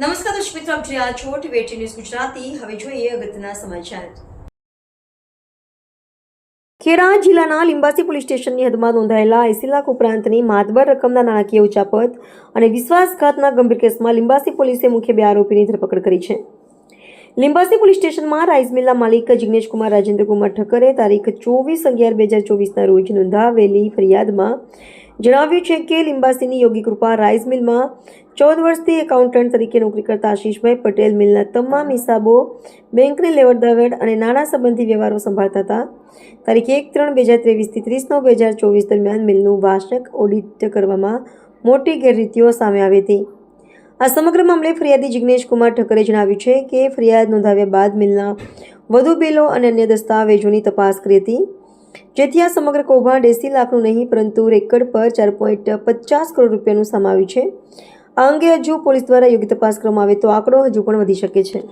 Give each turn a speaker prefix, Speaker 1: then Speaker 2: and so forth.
Speaker 1: નમસ્કાર દર્શક મિત્રો, આપ જોઈ રહ્યા છો ટીવી ન્યૂઝ ગુજરાતી. હવે જોઈએ અગત્યના સમાચાર. ખેડા જિલ્લાના લિંબાસી પોલીસ સ્ટેશનની હદમાં નોંધાયેલા એસી લાખ ઉપરાંતની માતબર રકમના નાણાકીય ઉચાપત અને વિશ્વાસઘાતના ગંભીર કેસમાં લિંબાસી પોલીસે મુખ્ય બે આરોપીની ધરપકડ કરી છે. લિંબાસી પોલીસ સ્ટેશનમાં રાઈસ મિલના માલિક જિગ્નેશ કુમાર રાજેન્દ્ર કુમાર ઠક્કરે તારીખ ચોવીસ અગિયાર બે હજાર ચોવીસના રોજ નોંધાવેલી ફરિયાદમાં જણાવ્યું છે કે લિંબાસીની યોગી કૃપા રાઈસ મિલમાં ચૌદ વર્ષથી એકાઉન્ટન્ટ તરીકે નોકરી કરતા આશીષભાઈ પટેલ મિલના તમામ હિસાબો બેંકની લેવડ દેવડ અને નાણાં સંબંધી વ્યવહારો સંભાળતા હતા. તારીખ એક ત્રણ બે હજાર ત્રેવીસથી ત્રીસ નવ બે હજાર ચોવીસ દરમિયાન મિલનું વાર્ષિક ઓડિટ કરવામાં મોટી ગેરરીતિઓ સામે આવી હતી. આ સમગ્ર મામલે ફરિયાદી જિગ્નેશ કુમાર ઠક્કરે જણાવ્યું છે કે ફરિયાદ નોંધાવ્યા બાદ મિલના વધુ બિલો અને અન્ય દસ્તાવેજોની તપાસ કરી હતી. જેથી આ સમગ્ર કૌભાંડ એસી લાખનું નહીં, પરંતુ રેકર્ડ પર ચાર પોઈન્ટ પચાસ કરોડ રૂપિયાનું સમાવ્યું છે. આ અંગે હજુ પોલીસ દ્વારા યોગ્ય તપાસ કરવામાં આવે તો આંકડો હજુ પણ વધી શકે છે.